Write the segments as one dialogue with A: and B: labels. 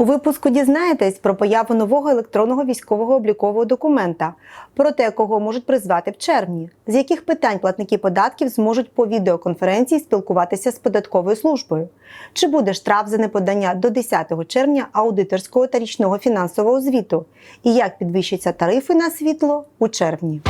A: У випуску дізнаєтесь про появу нового електронного військового облікового документа, про те, кого можуть призвати в червні, з яких питань платники податків зможуть по відеоконференції спілкуватися з податковою службою, чи буде штраф за неподання до 10 червня аудиторського та річного фінансового звіту, і як підвищаться тарифи на світло у червні.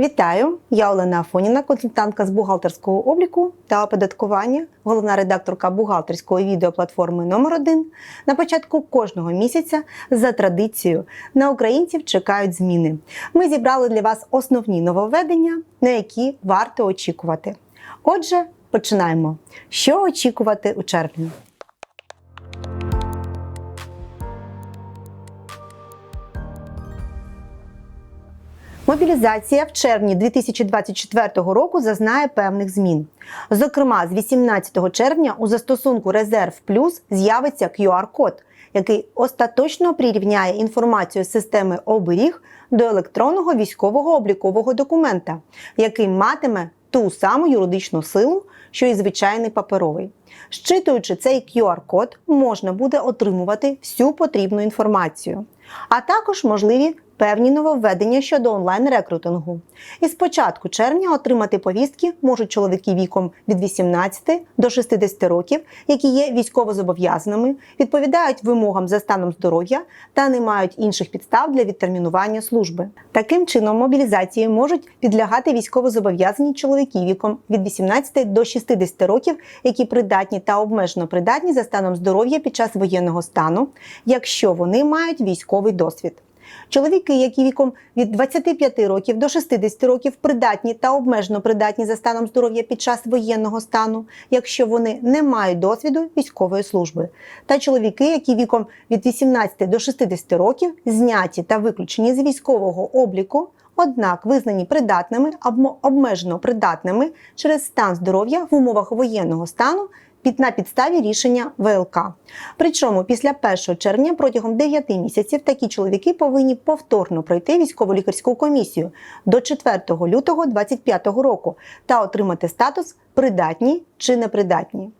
A: Вітаю! Я Олена Афоніна, консультантка з бухгалтерського обліку та оподаткування, головна редакторка бухгалтерської відеоплатформи номер 1 На початку кожного місяця за традицією на українців чекають зміни. Ми зібрали для вас основні нововведення, на які варто очікувати. Отже, починаємо. Що очікувати у червні? Мобілізація в червні 2024 року зазнає певних змін. Зокрема, з 18 червня у застосунку Резерв Плюс з'явиться QR-код, який остаточно прирівняє інформацію з системи оберіг до електронного військового облікового документа, який матиме ту саму юридичну силу, що і звичайний паперовий. Щитуючи цей QR-код, можна буде отримувати всю потрібну інформацію, а також можливі певні нововведення щодо онлайн-рекрутингу. І з початку червня отримати повістки можуть чоловіки віком від 18 до 60 років, які є військовозобов'язаними, відповідають вимогам за станом здоров'я та не мають інших підстав для відтермінування служби. Таким чином, мобілізації можуть підлягати військовозобов'язані чоловіки віком від 18 до 60 років, які придатні та обмежено придатні за станом здоров'я під час воєнного стану, якщо вони мають військовий досвід. Чоловіки, які віком від 25 років до 60 років придатні та обмежено придатні за станом здоров'я під час воєнного стану, якщо вони не мають досвіду військової служби, та чоловіки, які віком від 18 до 60 років зняті та виключені з військового обліку. Однак визнані придатними або обмежено придатними через стан здоров'я в умовах воєнного стану під на підставі рішення ВЛК. Причому після 1 червня протягом 9 місяців такі чоловіки повинні повторно пройти військово-лікарську комісію до 4 лютого 2025 року та отримати статус придатні чи непридатні.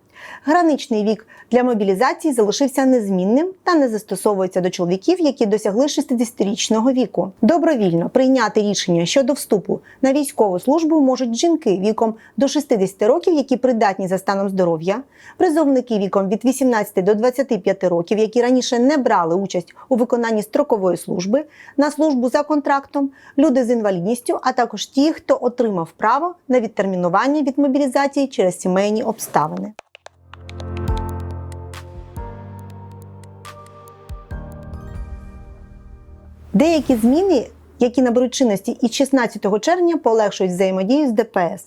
A: Граничний вік для мобілізації залишився незмінним та не застосовується до чоловіків, які досягли 60-річного віку. Добровільно прийняти рішення щодо вступу на військову службу можуть жінки віком до 60 років, які придатні за станом здоров'я, призовники віком від 18 до 25 років, які раніше не брали участь у виконанні строкової служби, на службу за контрактом, люди з інвалідністю, а також ті, хто отримав право на відтермінування від мобілізації через сімейні обставини. Деякі зміни, які наберуть чинності і 16 червня, полегшують взаємодію з ДПС.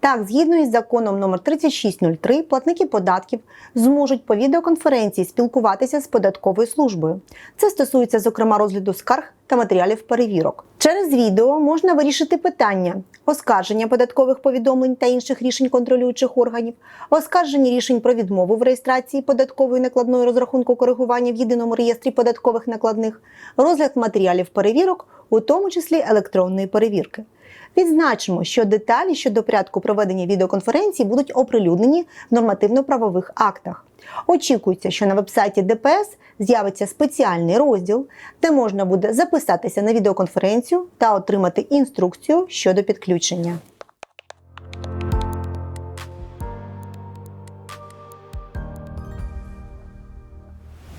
A: Так, згідно із законом номер 3603, платники податків зможуть по відеоконференції спілкуватися з податковою службою. Це стосується, зокрема, розгляду скарг та матеріалів перевірок. Через відео можна вирішити питання оскарження податкових повідомлень та інших рішень контролюючих органів, оскарження рішень про відмову в реєстрації податкової накладної розрахунку коригування в єдиному реєстрі податкових накладних, розгляд матеріалів перевірок, у тому числі електронної перевірки. Відзначимо, що деталі щодо порядку проведення відеоконференції будуть оприлюднені в нормативно-правових актах. Очікується, що на вебсайті ДПС з'явиться спеціальний розділ, де можна буде записатися на відеоконференцію та отримати інструкцію щодо підключення.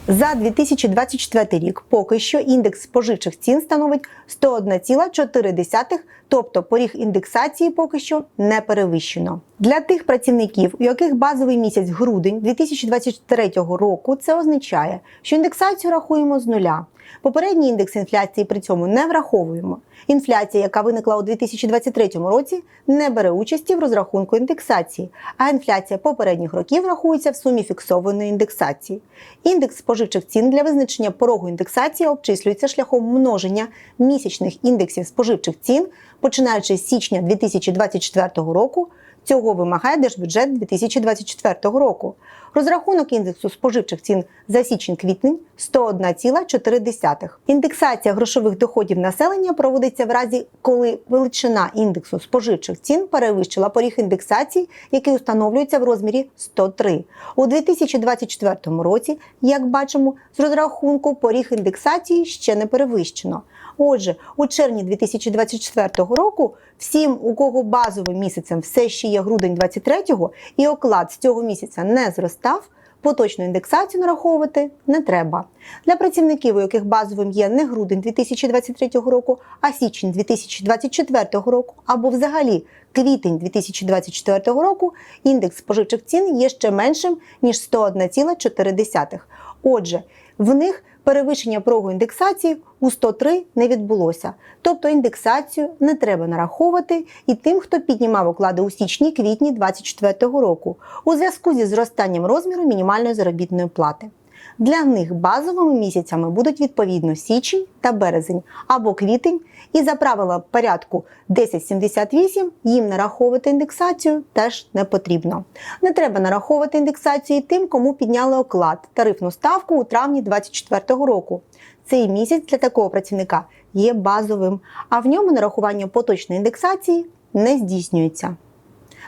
A: За 2024 рік поки що індекс споживчих цін становить 101,4, тобто поріг індексації поки що не перевищено. Для тих працівників, у яких базовий місяць грудень 2023 року, це означає, що індексацію рахуємо з нуля. Попередній індекс інфляції при цьому не враховуємо. Інфляція, яка виникла у 2023 році, не бере участі в розрахунку індексації, а інфляція попередніх років рахується в сумі фіксованої індексації. Індекс споживчих цін для визначення порогу індексації обчислюється шляхом множення місячних індексів споживчих цін, починаючи з січня 2024 року. Цього вимагає держбюджет 2024 року. Розрахунок індексу споживчих цін за січень-квітень 101,4. Індексація грошових доходів населення проводиться в разі, коли величина індексу споживчих цін перевищила поріг індексації, який установлюється в розмірі 103. У 2024 році, як бачимо, з розрахунку поріг індексації ще не перевищено. Отже, у червні 2024 року всім, у кого базовим місяцем все ще є грудень 2023 і оклад з цього місяця не зростав, поточну індексацію нараховувати не треба. Для працівників, у яких базовим є не грудень 2023 року, а січень 2024 року, або взагалі квітень 2024 року, індекс споживчих цін є ще меншим ніж 101,4. Отже, в них перевищення прогу індексації у 103 не відбулося. Тобто індексацію не треба нараховувати і тим, хто піднімав оклади у січні-квітні 2024 року у зв'язку зі зростанням розміру мінімальної заробітної плати. Для них базовими місяцями будуть відповідно січень та березень або квітень, і за правила порядку 1078 їм нараховувати індексацію теж не потрібно. Не треба нараховувати індексацію тим, кому підняли оклад тарифну ставку у травні 2024 року. Цей місяць для такого працівника є базовим, а в ньому нарахування поточної індексації не здійснюється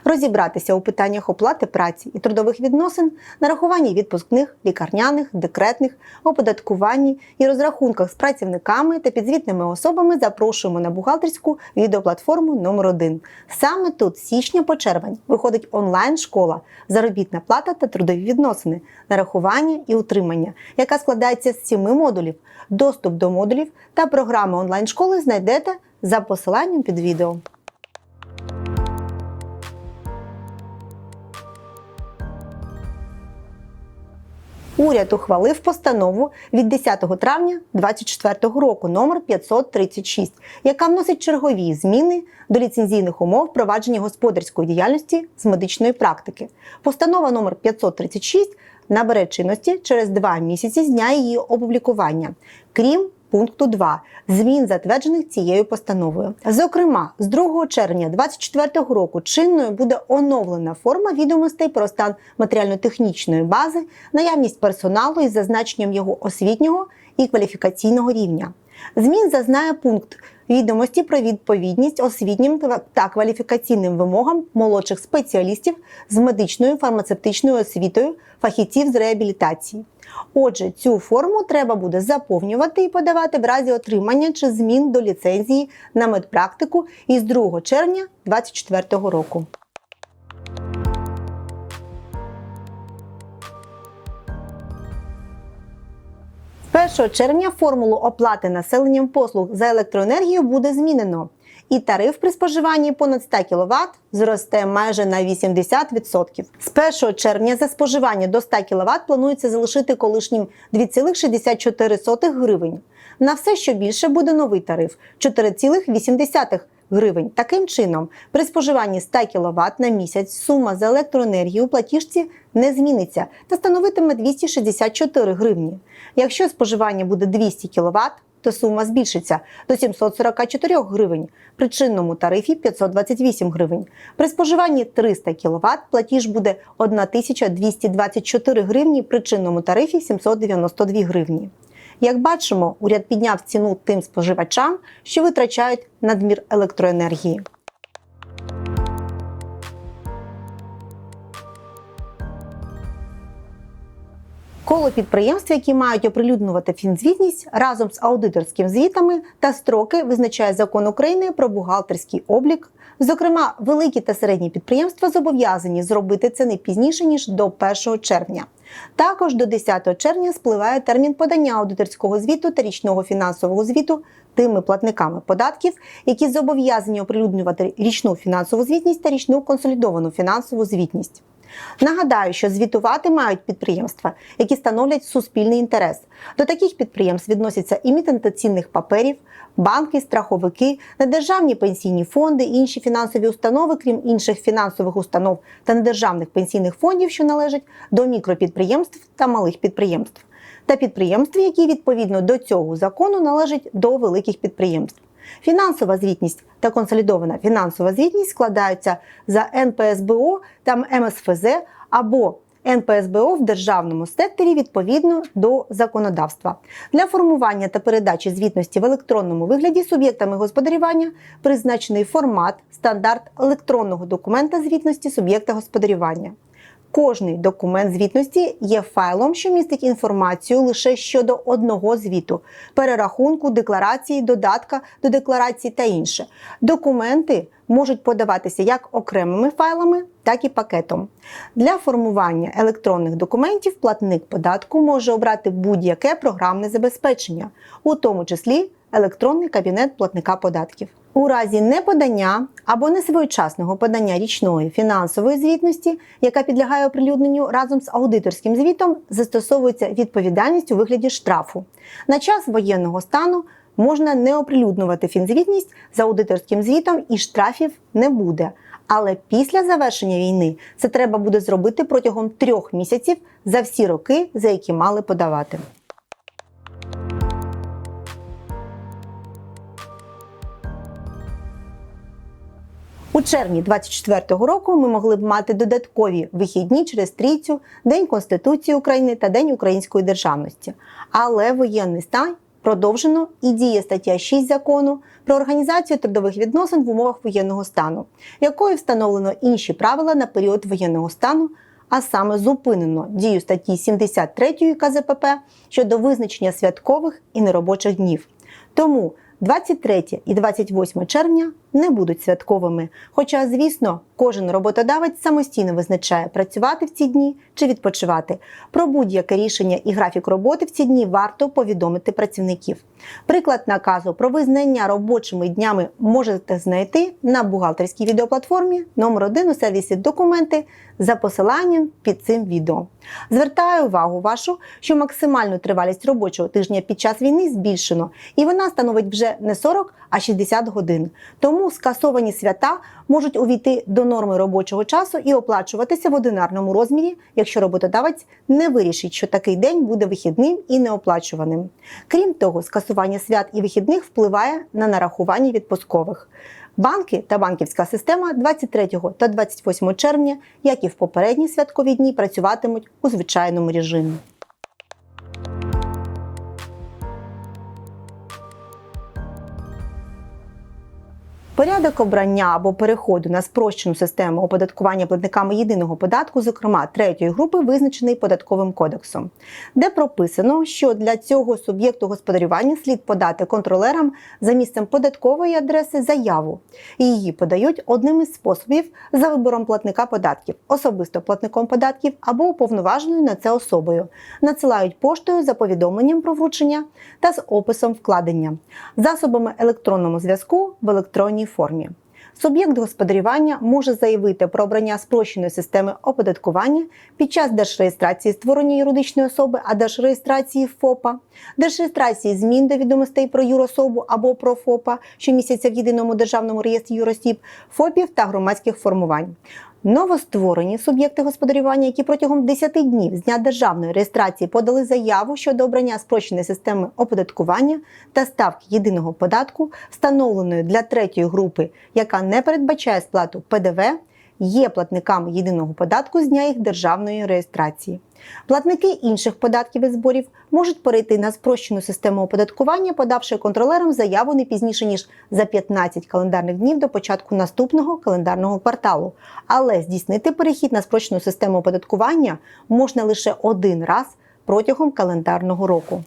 A: розібратися у питаннях оплати праці і трудових відносин, нарахуванні відпускних, лікарняних, декретних, оподаткуванні і розрахунках з працівниками та підзвітними особами запрошуємо на бухгалтерську відеоплатформу номер 1 Саме тут, з січня по червень, виходить онлайн-школа, заробітна плата та трудові відносини, нарахування і утримання, яка складається з сіми модулів. Доступ до модулів та програми онлайн-школи знайдете за посиланням під відео. Уряд ухвалив постанову від 10 травня 2024 року номер 536, яка вносить чергові зміни до ліцензійних умов провадження господарської діяльності з медичної практики. Постанова номер 536 набере чинності через два місяці з дня її опублікування, крім пункту 2 змін, затверджених цією постановою. Зокрема, з 2 червня 2024 року чинною буде оновлена форма відомостей про стан матеріально-технічної бази, наявність персоналу із зазначенням його освітнього і кваліфікаційного рівня. Змін зазнає пункт відомості про відповідність освітнім та кваліфікаційним вимогам молодших спеціалістів з медичною фармацевтичною освітою, фахівців з реабілітації. Отже, цю форму треба буде заповнювати і подавати в разі отримання чи змін до ліцензії на медпрактику із 2 червня 2024 року. З 1 червня формулу оплати населенням послуг за електроенергію буде змінено, і тариф при споживанні понад 100 кВт зросте майже на 80%. З 1 червня за споживання до 100 кВт планується залишити колишнім 2,64 гривень. На все, що більше, буде новий тариф 4,8 гривень. Таким чином, при споживанні 100 кВт на місяць сума за електроенергію у платіжці не зміниться та становитиме 264 гривні. Якщо споживання буде 200 кВт, то сума збільшиться до 744 гривень, при чинному тарифі 528 гривень. При споживанні 300 кВт платіж буде 1224 гривні, при чинному тарифі 792 гривні. Як бачимо, уряд підняв ціну тим споживачам, що витрачають надмір електроенергії. Коло підприємств, які мають оприлюднювати фінзвітність разом з аудиторськими звітами та строки визначає закон України про бухгалтерський облік. Зокрема, великі та середні підприємства зобов'язані зробити це не пізніше ніж до 1 червня. Також до 10 червня спливає термін подання аудиторського звіту та річного фінансового звіту тими платниками податків, які зобов'язані оприлюднювати річну фінансову звітність та річну консолідовану фінансову звітність. Нагадаю, що звітувати мають підприємства, які становлять суспільний інтерес. До таких підприємств відносяться імітенти цінних паперів, банки, страховики, недержавні пенсійні фонди, інші фінансові установи, крім інших фінансових установ та недержавних пенсійних фондів, що належать до мікропідприємств та малих підприємств, та підприємств, які відповідно до цього закону належать до великих підприємств. Фінансова звітність та консолідована фінансова звітність складаються за НПСБО та МСФЗ або НПСБО в державному секторі відповідно до законодавства. Для формування та передачі звітності в електронному вигляді суб'єктами господарювання призначений формат стандарт електронного документа звітності суб'єкта господарювання. Кожний документ звітності є файлом, що містить інформацію лише щодо одного звіту, перерахунку, декларації, додатка до декларації та інше. Документи можуть подаватися як окремими файлами, так і пакетом. Для формування електронних документів платник податку може обрати будь-яке програмне забезпечення, у тому числі електронний кабінет платника податків. У разі неподання або несвоєчасного подання річної фінансової звітності, яка підлягає оприлюдненню разом з аудиторським звітом, застосовується відповідальність у вигляді штрафу. На час воєнного стану можна не оприлюднювати фінзвітність за аудиторським звітом і штрафів не буде. Але після завершення війни це треба буде зробити протягом трьох місяців за всі роки, за які мали подавати. У червні 24-го року ми могли б мати додаткові вихідні через трійцю, День Конституції України та День української державності. Але воєнний стан продовжено і діє стаття 6 закону про організацію трудових відносин в умовах воєнного стану, якою встановлено інші правила на період воєнного стану. А саме зупинено дію статті 73 КЗПП щодо визначення святкових і неробочих днів. Тому 23 і 28 червня не будуть святковими. Хоча, звісно, кожен роботодавець самостійно визначає працювати в ці дні чи відпочивати. Про будь-яке рішення і графік роботи в ці дні варто повідомити працівників. Приклад наказу про визнання робочими днями можете знайти на бухгалтерській відеоплатформі номер 1 у сервісі документи за посиланням під цим відео. Звертаю увагу вашу, що максимальну тривалість робочого тижня під час війни збільшено, і вона становить вже не 40, а 60 годин. Тому скасовані свята можуть увійти до норми робочого часу і оплачуватися в одинарному розмірі, якщо роботодавець не вирішить, що такий день буде вихідним і неоплачуваним. Крім того, скасування свят і вихідних впливає на нарахування відпускових. Банки та банківська система 23 та 28 червня, як і в попередні святкові дні, працюватимуть у звичайному режимі. Порядок обрання або переходу на спрощену систему оподаткування платниками єдиного податку, зокрема третьої групи, визначений податковим кодексом, де прописано, що для цього суб'єкту господарювання слід подати контролерам за місцем податкової адреси заяву. Її подають одним із способів за вибором платника податків, особисто платником податків або уповноваженою на це особою. Надсилають поштою за повідомленням про вручення та з описом вкладення, засобами електронному зв'язку в електронній формі. Суб'єкт господарювання може заявити про обрання спрощеної системи оподаткування під час держреєстрації створення юридичної особи, а держреєстрації ФОПа, держреєстрації змін до відомостей про юрособу або про ФОПа, що місяця в єдиному державному реєстрі юросіб, ФОПів та громадських формувань. Новостворені суб'єкти господарювання, які протягом 10 днів з дня державної реєстрації подали заяву щодо обрання спрощеної системи оподаткування та ставки єдиного податку, встановленої для третьої групи, яка не передбачає сплату ПДВ, є платниками єдиного податку з дня їх державної реєстрації. Платники інших податків і зборів можуть перейти на спрощену систему оподаткування, подавши контролерам заяву не пізніше ніж за 15 календарних днів до початку наступного календарного кварталу. Але здійснити перехід на спрощену систему оподаткування можна лише один раз протягом календарного року.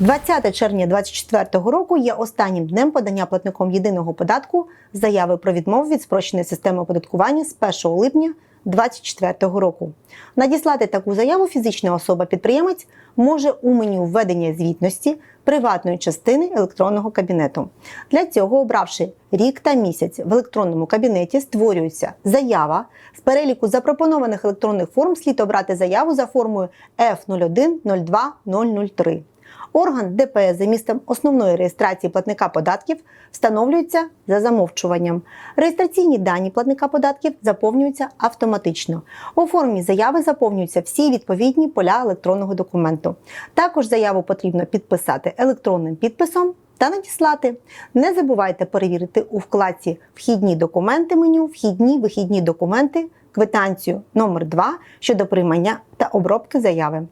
A: 20 червня 2024 року є останнім днем подання платником єдиного податку заяви про відмову від спрощеної системи оподаткування з 1 липня 2024 року. Надіслати таку заяву фізична особа-підприємець може у меню введення звітності приватної частини електронного кабінету. Для цього, обравши рік та місяць в електронному кабінеті, створюється заява з переліку запропонованих електронних форм слід обрати заяву за формою F0102 003. Орган ДПС за місцем основної реєстрації платника податків встановлюється за замовчуванням. Реєстраційні дані платника податків заповнюються автоматично. У формі заяви заповнюються всі відповідні поля електронного документу. Також заяву потрібно підписати електронним підписом та надіслати. Не забувайте перевірити у вкладці Вхідні документи меню, вхідні вихідні документи, квитанцію номер 2 щодо приймання та обробки заяви.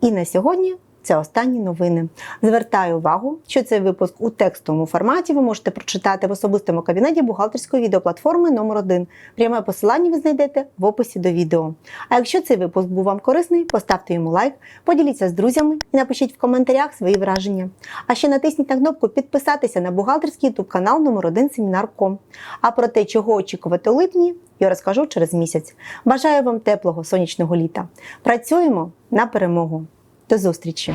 A: І на сьогодні це останні новини. Звертаю увагу, що цей випуск у текстовому форматі ви можете прочитати в особистому кабінеті бухгалтерської відеоплатформи номер 1 Пряме посилання ви знайдете в описі до відео. А якщо цей випуск був вам корисний, поставте йому лайк, поділіться з друзями і напишіть в коментарях свої враження. А ще натисніть на кнопку підписатися на бухгалтерський ютуб канал номер 1 Семінар.ком. А про те, чого очікувати у липні, я розкажу через місяць. Бажаю вам теплого сонячного літа. Працюємо на перемогу. До зустрічі!